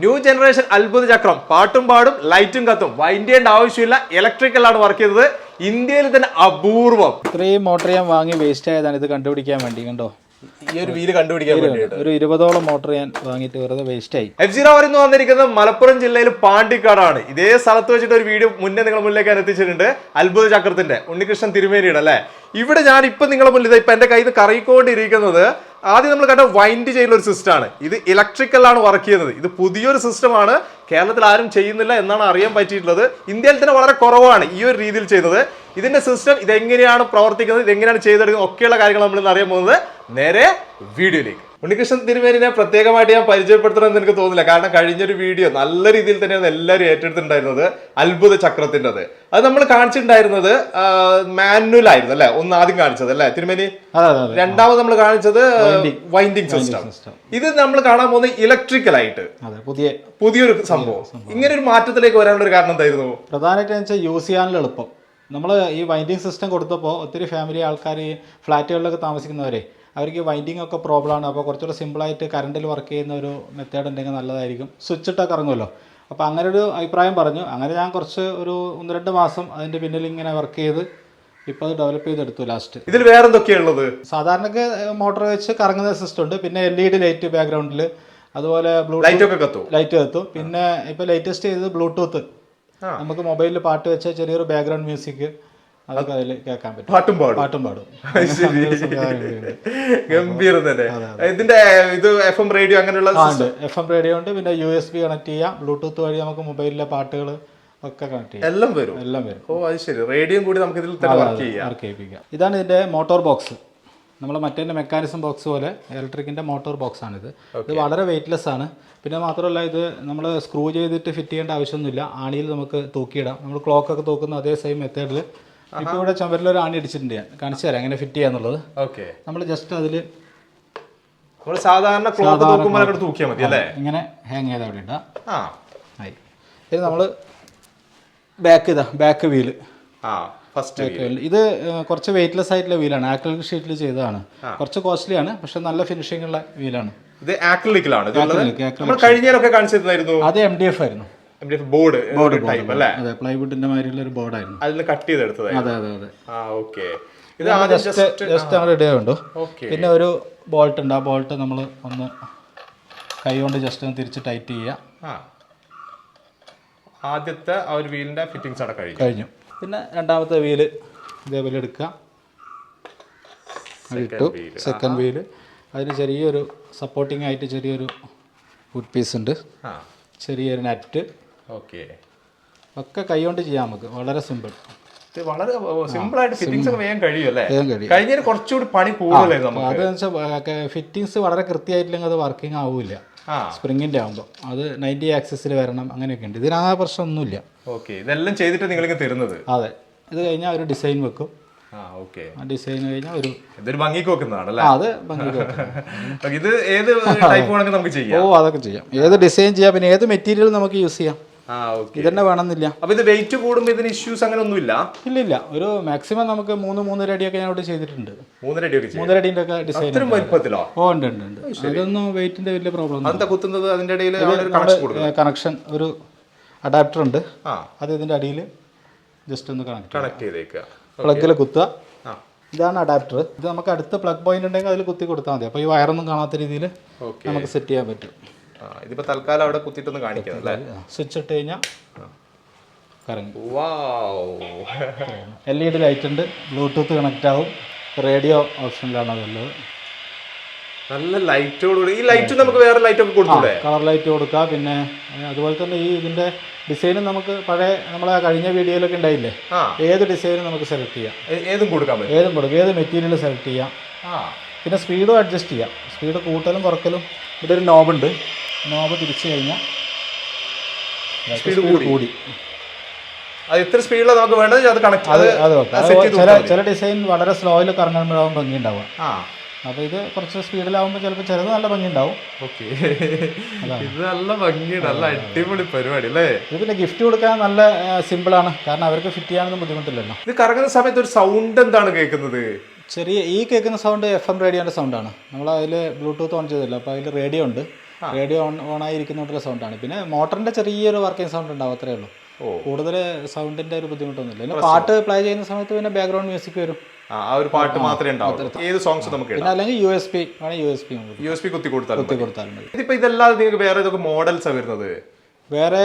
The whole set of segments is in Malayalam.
ന്യൂ ജനറേഷൻ അത്ഭുത ചക്രം. പാട്ടും പാടും ലൈറ്റും കത്തും. വൈൻഡ് ചെയ്യേണ്ട ആവശ്യമില്ല. ഇലക്ട്രിക്കലാണ് വർക്ക് ചെയ്തത്. ഇന്ത്യയിൽ തന്നെ അപൂർവം. ഇത്രയും മോട്ടർ ഞാൻ വാങ്ങി വേസ്റ്റ് ആയതാണ് ഇത് കണ്ടുപിടിക്കാൻ വേണ്ടി കണ്ടോ? ഈ ഒരു വീൽ കണ്ടുപിടിക്കാൻ വേണ്ടിയിട്ട്. ഒരു ഇരുപതോളം മോട്ടർ ഞാൻ വാങ്ങിയിട്ട് വെറുതെ വേസ്റ്റ് ആയി. എഫ് സീറോ എന്ന് വന്നിരിക്കുന്നത് മലപ്പുറം ജില്ലയിൽ പാണ്ടിക്കാടാണ്. ഇതേ സ്ഥലത്ത് വെച്ചിട്ട് ഒരു വീഡിയോ മുന്നേ നിങ്ങളുടെ മുന്നിലേക്ക് ഞാൻ എത്തിച്ചിട്ടുണ്ട്. അത്ഭുത ചക്രത്തിന്റെ ഉണ്ണികൃഷ്ണൻ തിരുമേനിയുടെ അല്ലേ? ഇവിടെ ഞാൻ ഇപ്പൊ നിങ്ങളുടെ മുന്നിൽ ഇപ്പൊ എന്റെ കയ്യിൽ നിന്ന് കറങ്ങിക്കൊണ്ടിരിക്കുന്നത് ആദ്യം നമ്മൾ കണ്ട വൈൻഡ് ചെയ്യുന്ന ഒരു സിസ്റ്റമാണ് ഇത് ഇലക്ട്രിക്കലാണ് വർക്ക് ചെയ്യുന്നത്. ഇത് പുതിയൊരു സിസ്റ്റമാണ് കേരളത്തിൽ ആരും ചെയ്യുന്നില്ല എന്നാണ് അറിയാൻ പറ്റിയിട്ടുള്ളത്. ഇന്ത്യയിൽ തന്നെ വളരെ കുറവാണ് ഈ ഒരു രീതിയിൽ ചെയ്യുന്നത്. ഇതിന്റെ സിസ്റ്റം ഇതെങ്ങനെയാണ് പ്രവർത്തിക്കുന്നത് ഇതെങ്ങനെയാണ് ചെയ്തെടുക്കുന്നത് ഒക്കെയുള്ള കാര്യങ്ങൾ നമ്മൾ ഇന്ന് അറിയാൻ പോകുന്നത് നേരെ വീഡിയോയിലേക്ക് ഉണ്ണികൃഷ്ണൻ തിരുമേനിനെ പ്രത്യേകമായിട്ട് ഞാൻ പരിചയപ്പെടുത്തണമെന്ന് എനിക്ക് തോന്നില്ല കാരണം കഴിഞ്ഞൊരു വീഡിയോ നല്ല രീതിയിൽ തന്നെയാണ് എല്ലാവരും ഏറ്റെടുത്തിട്ടുണ്ടായിരുന്നത് അത്ഭുത ചക്രത്തിന്റെത്. അത് നമ്മൾ കാണിച്ചിട്ടുണ്ടായിരുന്നത് മാനുവൽ ആയിരുന്നു അല്ലെ? ഒന്ന് ആദ്യം കാണിച്ചത് അല്ലെ തിരുമേനി? രണ്ടാമത് നമ്മൾ കാണിച്ചത് വൈൻഡിങ് സിസ്റ്റം. ഇത് നമ്മൾ കാണാൻ പോകുന്നത് ഇലക്ട്രിക്കൽ ആയിട്ട് പുതിയ പുതിയൊരു സംഭവം. ഇങ്ങനെ ഒരു മാറ്റത്തിലേക്ക് വരാനുള്ള ഒരു കാരണം എന്തായിരുന്നു? പ്രധാനമായിട്ട് വെച്ചാൽ യൂസ് ചെയ്യാനുള്ള എളുപ്പം. നമ്മൾ ഈ വൈൻഡിങ് സിസ്റ്റം കൊടുത്തപ്പോൾ ഒത്തിരി ഫാമിലി ആൾക്കാർ ഈ ഫ്ലാറ്റുകളിലൊക്കെ താമസിക്കുന്നവരെ അവർക്ക് വൈൻഡിങ് ഒക്കെ പ്രോബ്ലം ആണ്. അപ്പോൾ കുറച്ചുകൂടെ സിമ്പിളായിട്ട് കറണ്ടിൽ വർക്ക് ചെയ്യുന്ന ഒരു മെത്തേഡ് ഉണ്ടെങ്കിൽ നല്ലതായിരിക്കും. സ്വിച്ച് ഇട്ടൊക്കെ ഇറങ്ങുമല്ലോ. അപ്പോൾ അങ്ങനെ ഒരു അഭിപ്രായം പറഞ്ഞു. അങ്ങനെ ഞാൻ കുറച്ച് ഒരു ഒന്ന് രണ്ട് മാസം അതിന്റെ പിന്നിൽ ഇങ്ങനെ വർക്ക് ചെയ്ത് ഇപ്പോൾ അത് ഡെവലപ്പ് ചെയ്തെടുത്തു ലാസ്റ്റ് ഇതിൽ വേറെ എന്തൊക്കെയുള്ളത് സാധാരണക്ക് മോട്ടോർ വെച്ച് കറങ്ങുന്ന സിസ്റ്റം ഉണ്ട്. പിന്നെ എൽ ഇ ഡി ലൈറ്റ് ബാക്ക്ഗ്രൗണ്ടിൽ അതുപോലെ ലൈറ്റ് ഒക്കെ കത്തും ലൈറ്റ് കത്തും. പിന്നെ ഇപ്പോൾ ലേറ്റസ്റ്റ് ചെയ്തത് ബ്ലൂടൂത്ത്. നമുക്ക് മൊബൈലിൽ പാട്ട് വെച്ച ചെറിയൊരു ബാക്ക്ഗ്രൗണ്ട് മ്യൂസിക് അതൊക്കെ അതിൽ കേൾക്കാൻ പറ്റും. പാട്ടും പാടും. പാട്ടും പാടും. ഗംഭീരം തന്നെ. ഇതിന്റെ ഇത് എഫ് എം റേഡിയോ അങ്ങനെയുള്ള എഫ് എം റേഡിയോ ഉണ്ട്. പിന്നെ യു എസ് ബി കണക്ട് ചെയ്യാം. ബ്ലൂടൂത്ത് വഴി നമുക്ക് മൊബൈലിലെ പാട്ടുകൾ ഒക്കെ കണക്ട് ചെയ്യാം. എല്ലാം വരും. എല്ലാം വരും. ഓ അത് ശരി. റേഡിയോ കൂടി നമുക്ക് ഇതിൽ തന്നെ വർക്ക് ചെയ്യാം. വർക്ക് ചെയ്യിപ്പിക്കാം. ഇതാണ് ഇതിന്റെ മോട്ടോർ ബോക്സ് നമ്മൾ മറ്റേ മെക്കാനിസം ബോക്സ് പോലെ ഇലക്ട്രിക്കിന്റെ മോട്ടോർ ബോക്സ് ആണിത്. ഇത് വളരെ വെയിറ്റ്ലെസ് ആണ്. പിന്നെ മാത്രമല്ല ഇത് നമ്മൾ സ്ക്രൂ ചെയ്തിട്ട് ഫിറ്റ് ചെയ്യേണ്ട ആവശ്യമൊന്നുമില്ല. ആണിയിൽ നമുക്ക് തൂക്കിയിടാം. നമ്മൾ ക്ലോക്ക് ഒക്കെ തൂക്കുന്ന അതേ സെയിം മെത്തേഡിൽ ഇപ്പോൾ ഇവിടെ ഒരു ആണി അടിച്ചിട്ടുണ്ട് ഞാൻ. കാണിച്ചു തരാം എങ്ങനെ ഫിറ്റ് ചെയ്യാന്നുള്ളത് ഓക്കെ. നമ്മൾ ജസ്റ്റ് അതിൽ നമ്മൾ സാധാരണ ക്ലോത്ത് തൂക്കുമ്പോൾ അങ്ങോട്ട് തൂക്കിയാൽ മതി അല്ലേ? ഇങ്ങനെ ഹാങ് ചെയ്ത് അവിടെ ഇട്ടാ ആ. ആയി. ഇത് നമ്മൾ ബാക്ക് ഇതാ ബാക്ക് വീൽ ആ ഫസ്റ്റ് ഇത് കുറച്ച് വെയിറ്റ്ലെസ് ആയിട്ടുള്ള വീലാണ് ആക്രിലിക് ഷീറ്റിൽ ചെയ്തതാണ്. കുറച്ച് കോസ്റ്റ്ലി ആണ് പക്ഷെ നല്ല ഫിനിഷിംഗ് ഉള്ള വീലാണ് ഇത് ആക്രിലിക്കിലാണ് അത് എം ഡി എഫ് ആയിരുന്നു. ബോർഡ് ബോർഡ് ടൈപ്പ് അല്ലേ? അതെ പ്ലൈവുഡിന്റെ മാതിരിയുള്ള ഒരു ബോർഡായിരുന്നു അതിൽ കട്ട് ചെയ്തെടുത്തതായി അതെ അതെ അതെ. ആ ഓക്കെ ഇത് ജസ്റ്റ് ജസ്റ്റ് അങ്ങനെ ഇടുക ഉണ്ടോ പിന്നെ ഒരു ബോൾട്ട് ഉണ്ട്. ആ ബോൾട്ട് നമ്മൾ ഒന്ന് കൈ കൊണ്ട് ജസ്റ്റ് ഒന്ന് തിരിച്ച് ടൈറ്റ് ചെയ്യുക. ആദ്യത്തെ ആ ഒരു വീലിന്റെ ഫിറ്റിംഗ്സ് അവിടെ കഴിഞ്ഞു. കഴിഞ്ഞു. പിന്നെ രണ്ടാമത്തെ വീൽ ഇതേപോലെ എടുക്കുക. ഇട്ടു സെക്കൻഡ് വീൽ അതിന് ചെറിയൊരു സപ്പോർട്ടിംഗ് ആയിട്ട് ചെറിയൊരു വുഡ് പീസ് ഉണ്ട്. ചെറിയൊരു നെറ്റ് ഓക്കെ. ഒക്കെ കൈകൊണ്ട് ചെയ്യാം നമുക്ക്. വളരെ സിമ്പിൾ വളരെ സിമ്പിൾ ആയിട്ട് ഫിറ്റിംഗ്സ് ഒക്കെ വേഗം കഴിയും അല്ലേ? വേഗം കുറച്ചുകൂടി പണി കൂടുതലായിരുന്നു നമുക്ക്? വെച്ചാൽ വളരെ കൃത്യമായിട്ടില്ലെങ്കിൽ അത് വർക്കിംഗ് ആവില്ല. സ്പ്രിങ്ങിന്റെ ആകുമ്പോൾ അത് നയന്റി ആക്സസിൽ വരണം അങ്ങനെയൊക്കെ ഉണ്ട്. ഇതിനാ പ്രശ്നമൊന്നുമില്ല. ഓക്കെ. ഇതെല്ലാം ചെയ്തിട്ട് നിങ്ങൾക്ക് തരുന്നത്? അതെ. ഇത് കഴിഞ്ഞാൽ ഒരു ഡിസൈൻ വെക്കും. ഡിസൈൻ കഴിഞ്ഞാൽ ഒരു ഇതൊരു ഭംഗിക്ക് വെക്കുന്നതാണ് അത് ഇത് ഏത് ടൈപ്പ് വേണമെങ്കിൽ നമുക്ക് ചെയ്യാം. ഓ അതൊക്കെ ചെയ്യാം. ഏത് ഡിസൈൻ ചെയ്യാം പിന്നെ ഏത് മെറ്റീരിയൽ നമുക്ക് യൂസ് ചെയ്യാം? ഇതന്നെ വേണമെന്നില്ല. അപ്പൊ ഇത് വെയിറ്റ് കൂടുമ്പോൾ ഇതിന് ഇഷ്യൂസ് അങ്ങനെ ഒന്നുമില്ല ഇല്ല ഇല്ല ഒരു മാക്സിമം നമുക്ക് മൂന്ന് മൂന്നര അടിയൊക്കെ ഞാൻ ഇവിടെ ചെയ്തിട്ടുണ്ട്. മൂന്നര അടി ഒക്കെ ചെയ്യാം. മൂന്നര അടിന്റെ ഒക്കെ ഡിസൈൻ ഇത്രയും വലിപ്പത്തിലോ? ഓ ഉണ്ട് ഉണ്ട് ഉണ്ട്. അതൊന്നും വെയിറ്റിന്റെ വലിയ പ്രോബ്ലം അതെന്താ കുത്തുന്നത്? അതിന്റെ ഇടയിൽ കണക്ഷൻ ഒരു അഡാപ്റ്റർ ഉണ്ട്. അത് ഇതിന്റെ അടിയിൽ ജസ്റ്റ് ഒന്ന് കണക്ട് കണക്ട് ചെയ്തേക്കുക. പ്ലഗിൽ കുത്തുക. ഇതാണ് അഡാപ്റ്റർ ഇത് നമുക്ക് അടുത്ത പ്ലഗ് പോയിന്റ് ഉണ്ടെങ്കിൽ അതിൽ കുത്തി കൊടുത്താൽ മതി. അപ്പോൾ ഈ വയറൊന്നും കാണാത്ത രീതിയിൽ നമുക്ക് സെറ്റ് ചെയ്യാൻ പറ്റും. ഇതിപ്പോ തൽക്കാലം അവിടെ കുത്തിയിട്ടൊന്ന് കാണിക്കാം അല്ലേ? സ്വിച്ച് ഇട്ട് കഴിഞ്ഞാൽ കറങ്ങി. എൽ ഇ ഡി ലൈറ്റ് ഉണ്ട് ബ്ലൂടൂത്ത് കണക്റ്റ് ആവും റേഡിയോ ഓപ്ഷനിലാണ് അതുള്ളത്. നല്ല ലൈറ്റോടുകൂടി ഈ ലൈറ്റ് നമുക്ക് വേറെ ലൈറ്റ് ഒക്കെ കൊടുത്തൂടെ കളർ ലൈറ്റ് കൊടുക്കാം പിന്നെ അതുപോലെ തന്നെ ഈ ഇതിന്റെ ഡിസൈനും നമുക്ക് പഴയ നമ്മളെ കഴിഞ്ഞ വീഡിയോയിലൊക്കെ ഉണ്ടായില്ലേ? ഏത് ഡിസൈനും നമുക്ക് സെലക്ട് ചെയ്യാം. ഏതും കൊടുക്കാം ഏതും കൊടുക്കും ഏത് മെറ്റീരിയൽ സെലക്ട് ചെയ്യാം. പിന്നെ സ്പീഡും അഡ്ജസ്റ്റ് ചെയ്യാം. സ്പീഡ് കൂട്ടലും കുറക്കലും. ഇവിടെ ഒരു നോബുണ്ട് നോബ് തിരിച്ചു കഴിഞ്ഞാൽ സ്പീഡ് കൂടി. അത് എത്ര സ്പീഡിലാണ് നമുക്ക് വേണ്ടത് അത് കണക്ട് അത് ചില ചില ഡിസൈൻ വളരെ സ്ലോയിൽ കറങ്ങുമ്പോഴാവും ഭംഗി ഉണ്ടാവുക അപ്പൊ ഇത് കുറച്ച് സ്പീഡിലാവുമ്പോൾ ചിലപ്പോ ചിലത് നല്ല ഭംഗി ഉണ്ടാവും ഓക്കെ ഇത് നല്ല നല്ല അടിപൊളി പരിപാടി അല്ലേ? ഇത് പിന്നെ ഗിഫ്റ്റ് കൊടുക്കാൻ നല്ല സിമ്പിൾ ആണ്. കാരണം അവർക്ക് ഫിറ്റ് ചെയ്യാനൊന്നും ബുദ്ധിമുട്ടില്ലല്ലോ. ഇത് കറങ്ങുന്ന സമയത്ത് ഒരു സൗണ്ട് എന്താണ് കേൾക്കുന്നത്? ചെറിയ ഈ കേൾക്കുന്ന സൗണ്ട് എഫ് എം റേഡിയോന്റെ സൗണ്ടാണ് നമ്മൾ അതിൽ ബ്ലൂടൂത്ത് ഓൺ ചെയ്തില്ല. അപ്പോൾ അതിൽ റേഡിയോ ഉണ്ട്. റേഡിയോ ഓൺ ഓൺ ആയിരിക്കുന്നോണ്ടുള്ള സൗണ്ടാണ് പിന്നെ മോട്ടറിന്റെ ചെറിയൊരു വർക്കിംഗ് സൗണ്ട് ഉണ്ടാവും അത്രേ ഉള്ളൂ. കൂടുതൽ സൗണ്ടിന്റെ ഒരു ബുദ്ധിമുട്ടൊന്നുമില്ല. പിന്നെ പാട്ട് പ്ലേ ചെയ്യുന്ന സമയത്ത് പിന്നെ ബാക്ക്ഗ്രൗണ്ട് മ്യൂസിക് വരും. ആ ഒരു പാട്ട് മാത്രമേ ഉണ്ടാവൂ ഏത് സോങ്സ് നമുക്ക് പിന്നെ അല്ലെങ്കിൽ U S P U S P U S P കുത്തി കൊടുത്താൽ കുത്തി കൊടുത്താൽ മതി. ഇതിപ്പോ ഇതല്ലാതെ നിങ്ങൾക്ക് വേറെ ഏതൊക്കെ മോഡൽസ് വരുന്നത്? വേറെ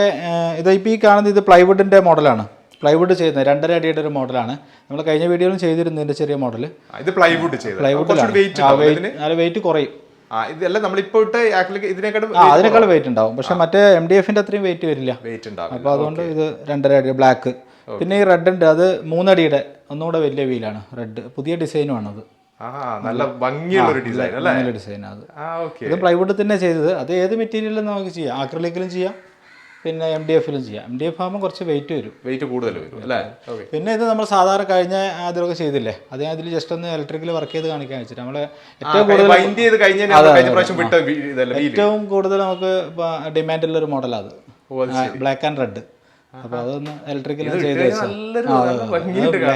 ഇത് ഇപ്പോൾ ഈ കാണുന്നത് ഇത് പ്ലൈവുഡിന്റെ മോഡലാണ് പ്ലൈവുഡ് ചെയ്യുന്നത് രണ്ടര അടിയുടെ ഒരു മോഡലാണ് നമ്മൾ കഴിഞ്ഞ വീഡിയോയിലും ചെയ്തിരുന്നതിന്റെ ചെറിയ മോഡൽ ഇത് പ്ലൈവുഡ് പ്ലൈവുഡിലാണ് വെയിറ്റ് കുറയും. ഇതല്ല നമ്മളിപ്പോ ഇട്ട് ആക്ച്വലി ഇതിനെക്കാട്ടും ആ അതിനേക്കാൾ വെയിറ്റ് ഉണ്ടാവും. പക്ഷെ മറ്റേ എം ഡി എഫിന്റെ അത്രയും വെയിറ്റ് വരില്ല. വെയിറ്റ് ഉണ്ടാവും അപ്പോൾ അതുകൊണ്ട് ഇത് രണ്ടര അടി ബ്ലാക്ക് പിന്നെ ഈ റെഡ് ഉണ്ട്. അത് മൂന്നടിയുടെ ഒന്നുകൂടെ വലിയ വീലാണ് റെഡ് പുതിയ ഡിസൈനും അത് ആ നല്ല ഭംഗിയുള്ള ഡിസൈൻ അല്ലേ? ഡിസൈനാണ് അത്. ഇത് പ്ലൈവുഡ് തന്നെ ചെയ്തത്. അത് ഏത് മെറ്റീരിയലും നമുക്ക് ചെയ്യാം. ആക്രിലിക്കിലും ചെയ്യാം. പിന്നെ എം ഡി എഫിലും ചെയ്യാം. എം ഡി എഫ് ആകുമ്പോൾ കുറച്ച് വെയിറ്റ് വരും. വെയിറ്റ് കൂടുതൽ വരും അല്ലേ? പിന്നെ ഇത് നമ്മൾ സാധാരണ കഴിഞ്ഞ അതിലൊക്കെ ചെയ്തില്ലേ? അത് ഇതിൽ ജസ്റ്റ് ഒന്ന് ഇലക്ട്രിക്കൽ വർക്ക് ചെയ്ത് കാണിക്കാൻ വെച്ചിട്ട്. നമ്മൾ ഏറ്റവും കൂടുതൽ ഏറ്റവും കൂടുതൽ നമുക്ക് ഡിമാൻഡുള്ള ഒരു മോഡലാണ് അത്. ബ്ലാക്ക് ആൻഡ് റെഡ് അപ്പോൾ അതൊന്ന് ഇലക്ട്രിക്കൽ ചെയ്ത്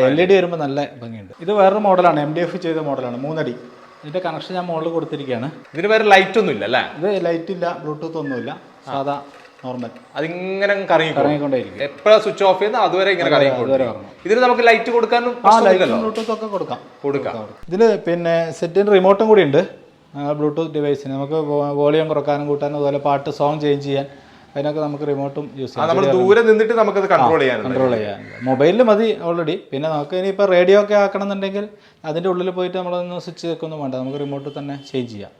എൽ ഇ ഡി വരുമ്പോൾ നല്ല ഭംഗിയുണ്ട്. ഇത് വേറൊരു മോഡലാണ് എം ഡി എഫ് ചെയ്ത മോഡലാണ് മൂന്നടി. ഇതിന്റെ കണക്ഷൻ ഞാൻ മോഡൽ കൊടുത്തിരിക്കുകയാണ് ഇതിന് വേറെ ലൈറ്റ് ഒന്നും ഇല്ല അല്ലേ? ഇത് ലൈറ്റ് ഇല്ല ബ്ലൂടൂത്ത് ഒന്നുമില്ല. സാധാ നോർമൽ അതിങ്ങനെ കറങ്ങി കറങ്ങിക്കൊണ്ടേയിരിക്കും. എപ്പോഴാ സ്വിച്ച് ഓഫ് ചെയ്യുന്ന അതുവരെ ഇങ്ങനെ കറങ്ങിക്കോ ഇതിന് നമുക്ക് ലൈറ്റ് കൊടുക്കാനും ഇതിൽ ബ്ലൂടൂത്ത് ഒക്കെ കൊടുക്കാം. കൊടുക്കാം. ഇതിൽ പിന്നെ സെറ്റിന് റിമോട്ടും കൂടി ഉണ്ട്. ബ്ലൂടൂത്ത് ഡിവൈസിന് നമുക്ക് വോളിയം കുറക്കാനും കൂട്ടാനും അതുപോലെ പാട്ട് സോങ് ചേഞ്ച് ചെയ്യാൻ അതിനൊക്കെ നമുക്ക് റിമോട്ടും യൂസ് ചെയ്യാം. നമ്മൾ ദൂരെ നിന്നിട്ട് നമുക്കത് കൺട്രോൾ ചെയ്യാൻ കൺട്രോൾ ചെയ്യാൻ മൊബൈലിൽ മതി ഓൾറെഡി പിന്നെ നമുക്ക് ഇനിയിപ്പോൾ റേഡിയോ ഒക്കെ ആക്കണം എന്നുണ്ടെങ്കിൽ അതിന്റെ ഉള്ളിൽ പോയിട്ട് നമ്മളൊന്ന് സ്വിച്ച് വെക്കൊന്നും വേണ്ട. നമുക്ക് റിമോട്ടിൽ തന്നെ ചേഞ്ച് ചെയ്യാം.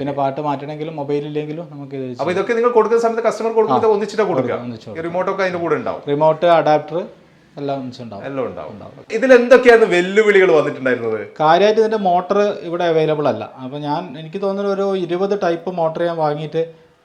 പിന്നെ പാട്ട് മാറ്റണമെങ്കിലും മൊബൈൽ ഇല്ലെങ്കിലും നമുക്ക് ഇത് അപ്പൊ ഇതൊക്കെ നിങ്ങൾ കൊടുക്കുന്ന സമയത്ത് കസ്റ്റമർ കൊടുക്കുന്നത് ഒന്നിച്ചിട്ട് കൊടുക്കുക. ഒന്നിച്ച് റിമോട്ട് ഒക്കെ അതിന്റെ കൂടെ ഉണ്ടാവും. റിമോട്ട് അഡാപ്റ്റർ എല്ലാം ഒന്നിച്ചുണ്ടാവും. എല്ലാം ഉണ്ടാവും. ഇതിൽ എന്തൊക്കെയാണ് വെല്ലുവിളികൾ വന്നിട്ടുണ്ടായിരുന്നത്? കാര്യമായിട്ട് ഇതിന്റെ മോട്ടർ ഇവിടെ അവൈലബിൾ അല്ല. അപ്പോൾ ഞാൻ എനിക്ക് തോന്നുന്നു ഒരു ഇരുപത് ടൈപ്പ് മോട്ടർ ഞാൻ വാങ്ങിയിട്ട്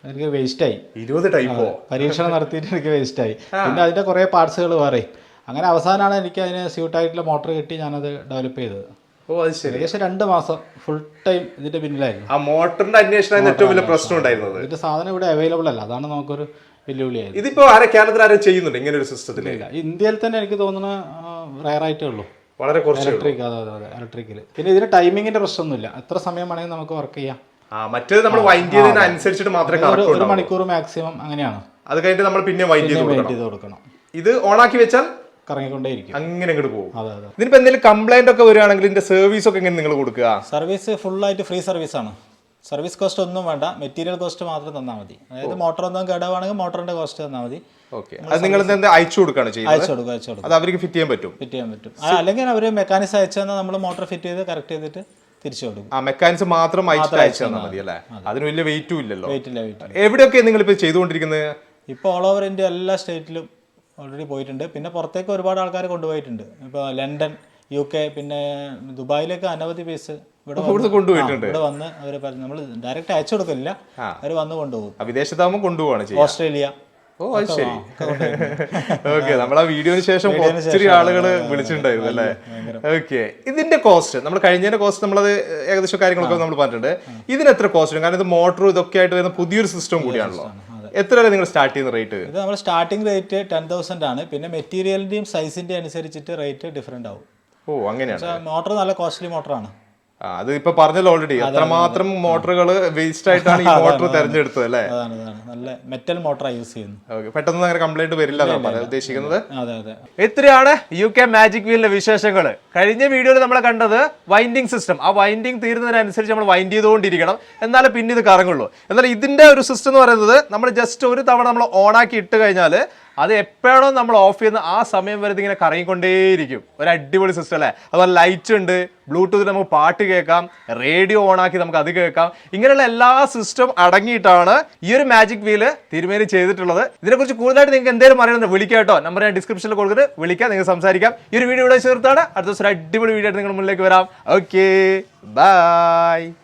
എനിക്ക് വേസ്റ്റ് ആയി. ഇരുപത് ടൈപ്പോ പരീക്ഷണം നടത്തിയിട്ട് എനിക്ക് വേസ്റ്റ് ആയി. പിന്നെ അതിന്റെ കുറേ പാർട്സുകൾ വേറെ അങ്ങനെ അവസാനമാണ് എനിക്ക് അതിന് സ്യൂട്ടായിട്ടുള്ള മോട്ടർ കിട്ടി ഞാനത് ഡെവലപ്പ് ചെയ്തത്. ഓ അത് ശരി. ഏകദേശം രണ്ട് മാസം ഫുൾ ടൈം ഇതിന്റെ പിന്നിലായിരുന്നു. ആ മോട്ടറിന്റെ അന്വേഷണം ഏറ്റവും വലിയ പ്രശ്നം ഉണ്ടായിരുന്നത്. ഇതിന്റെ സാധനം ഇവിടെ അവൈലബിൾ അല്ല. അതാണ് നമുക്കൊരു വെല്ലുവിളിയായത്. ഇതിപ്പോ ആരെ കേരളത്തിൽ ആരും ചെയ്യുന്നുണ്ട് ഇങ്ങനെ ഒരു സിസ്റ്റത്തിൽ ഇല്ല. ഇന്ത്യയിൽ തന്നെ എനിക്ക് തോന്നുന്ന റയർ ആയിട്ടേ ഉള്ളൂ. വളരെ കുറച്ച് ഇലക്ട്രിക് അതെ അതെ അതെ ഇലക്ട്രിക്കിൽ പിന്നെ ഇതിന്റെ ടൈമിങ്ങിന്റെ പ്രശ്നമൊന്നുമില്ല. എത്ര സമയം വേണമെങ്കിൽ നമുക്ക് വർക്ക് ചെയ്യാം. മറ്റേത് നമ്മൾ വൈൻഡ് ചെയ്തതിന് അനുസരിച്ചിട്ട് മാത്രമേ ഒരു മണിക്കൂർ മാക്സിമം അങ്ങനെയാണ്. അത് കഴിഞ്ഞിട്ട് നമ്മൾ പിന്നെ വൈൻഡ് ചെയ്ത് കൊടുക്കണം. ഇത് ഓണാക്കി വെച്ചാൽ കറങ്ങിക്കൊണ്ടേയിരിക്കും. അങ്ങനെ അങ്ങോട്ട് പോകും. അതെ അതെ. ഇതിനിപ്പോ എന്തെങ്കിലും കംപ്ലൈന്റ് ഒക്കെ വരികയാണെങ്കിൽ ഇതിന്റെ സർവീസ് ഒക്കെ എങ്ങനെ നിങ്ങൾ കൊടുക്കുക? സർവീസ് ഫുൾ ആയിട്ട് ഫ്രീ സർവീസ് ആണ്. സർവീസ് കോസ്റ്റ് ഒന്നും വേണ്ട. മെറ്റീരിയൽ കോസ്റ്റ് മാത്രം തന്നാൽ മതി. അതായത് മോട്ടോർ ഒന്നും കേടാവാണെങ്കിൽ മോട്ടറിന്റെ കോസ്റ്റ് തന്നാൽ മതി. ഓക്കെ അത് നിങ്ങൾ അയച്ചു കൊടുക്കുകയാണ് ചെയ്യുന്നത്? അയച്ചു കൊടുക്കും അയച്ചു കൊടുക്കും. അത് അവർക്ക് ഫിറ്റ് ചെയ്യാൻ പറ്റും. ഫിറ്റ് ചെയ്യാൻ പറ്റും. അല്ലെങ്കിൽ അവർ മെക്കാനിക്സ് അയച്ചു തന്നാൽ നമ്മൾ മോട്ടോർ ഫിറ്റ് ചെയ്ത് കറക്റ്റ് ചെയ്തിട്ട് തിരിച്ചു കൊടുക്കും. ആ മെക്കാനിക്സ് മാത്രം അയച്ചിട്ട് അയച്ചു തന്നാൽ മതി അല്ലേ? അതിന് വലിയ വെയിറ്റും ഇല്ലല്ലോ. വെയിറ്റ് ഇല്ല വെയിറ്റ് എവിടെയൊക്കെ നിങ്ങൾ ഇപ്പൊ ചെയ്തുകൊണ്ടിരിക്കുന്നത്? ഇപ്പോൾ ഓൾ ഓവർ ഇന്ത്യ എല്ലാ സ്റ്റേറ്റിലും ഓൾറെഡി പോയിട്ടുണ്ട്. പിന്നെ പുറത്തേക്ക് ഒരുപാട് ആൾക്കാർ കൊണ്ടുപോയിട്ടുണ്ട്. ഇപ്പോൾ ലണ്ടൻ യു കെ പിന്നെ ദുബായിലേക്ക് അനവധി പീസ് ഇവിടെ കൊണ്ടുപോയിട്ടുണ്ട്. ഇവിടെ വന്ന് അവർ നമ്മൾ ഡയറക്റ്റ് അയച്ചു കൊടുക്കില്ല അവർ വന്ന് കൊണ്ടുപോകും. വിദേശത്താകുമ്പോൾ കൊണ്ടുപോവാണ് ഓസ്ട്രേലിയ. ഓ അത് ശരി. ഓക്കെ നമ്മൾ ആ വീഡിയോന് ശേഷം ഒത്തിരി ആളുകൾ വിളിച്ചിട്ടുണ്ടായിരുന്നു അല്ലേ? ഓക്കെ ഇതിന്റെ കോസ്റ്റ് നമ്മൾ കഴിഞ്ഞതിന്റെ കോസ്റ്റ് നമ്മളത് ഏകദേശം കാര്യങ്ങളൊക്കെ നമ്മൾ പറഞ്ഞിട്ടുണ്ട്. ഇതിന് എത്ര കോസ്റ്റ് കാരണം ഇത് മോട്ടറും ഇതൊക്കെ ആയിട്ട് വരുന്ന പുതിയൊരു സിസ്റ്റം കൂടിയാണല്ലോ. എത്ര വരെ നിങ്ങൾ സ്റ്റാർട്ട് ചെയ്യുന്ന റേറ്റ് ഇത് നമ്മൾ സ്റ്റാർട്ടിംഗ് റേറ്റ് ടെൻ തൗസൻഡ് ആണ്. പിന്നെ മെറ്റീരിയലിന്റെയും സൈസിന്റെ അനുസരിച്ചിട്ട് റേറ്റ് ഡിഫറെന്റ് ആവും. ഓ അങ്ങനെയാണ്. മോട്ടോർ നല്ല കോസ്റ്റ്ലി മോട്ടറാണ് അത് ഇപ്പൊ പറഞ്ഞല്ലോ ഓൾറെഡി അത്രമാത്രം മോട്ടറുകൾ വേസ്റ്റ് ആയിട്ടാണ് ഈ മോട്ടർ തെരഞ്ഞെടുത്തത് അല്ലേ നല്ല മെറ്റൽ മോട്ടറാണ് യൂസ് ചെയ്യുന്നത്. പെട്ടെന്ന് അങ്ങനെ കംപ്ലൈന്റ് വരില്ല ഉദ്ദേശിക്കുന്നത്. ഇത്രയാണ് യു കെ മാജിക് വീലിന്റെ വിശേഷങ്ങൾ കഴിഞ്ഞ വീഡിയോയിൽ നമ്മൾ കണ്ടത് വൈൻഡിങ് സിസ്റ്റം ആ വൈൻഡിങ് തീരുന്നതിനനുസരിച്ച് നമ്മൾ വൈൻഡ് ചെയ്തുകൊണ്ടിരിക്കണം. എന്നാലേ പിന്നെ ഇത് കറങ്ങുള്ളൂ. എന്നാൽ ഇതിന്റെ ഒരു സിസ്റ്റം എന്ന് പറയുന്നത് നമ്മൾ ജസ്റ്റ് ഒരു തവണ നമ്മൾ ഓൺ ആക്കി ഇട്ട് കഴിഞ്ഞാൽ അത് എപ്പോഴും നമ്മൾ ഓഫ് ചെയ്യുന്ന ആ സമയം വരെ ഇങ്ങനെ കറങ്ങിക്കൊണ്ടേയിരിക്കും. ഒരു അടിപൊളി സിസ്റ്റം അല്ലേ? അതുപോലെ ലൈറ്റ് ഉണ്ട്. ബ്ലൂടൂത്തിൽ നമുക്ക് പാട്ട് കേൾക്കാം. റേഡിയോ ഓണാക്കി നമുക്ക് അത് കേൾക്കാം. ഇങ്ങനെയുള്ള എല്ലാ സിസ്റ്റം അടങ്ങിയിട്ടാണ് ഈ ഒരു മാജിക് വീൽ തിരുമേനി ചെയ്തിട്ടുള്ളത്. ഇതിനെക്കുറിച്ച് കൂടുതലായിട്ട് നിങ്ങൾക്ക് എന്തെങ്കിലും അറിയണമെന്ന് വിളിക്കാം കേട്ടോ. നമ്പർ ഞാൻ ഡിസ്ക്രിപ്ഷനിൽ കൊടുത്തിട്ട് വിളിക്കാം നിങ്ങൾക്ക് സംസാരിക്കാം. ഈ ഒരു വീഡിയോ ഇവിടെ ചേർത്താണ് അടുത്ത ദിവസം അടിപൊളി വീഡിയോ ആയിട്ട് നിങ്ങൾ മുന്നിലേക്ക് വരാം. Okay bye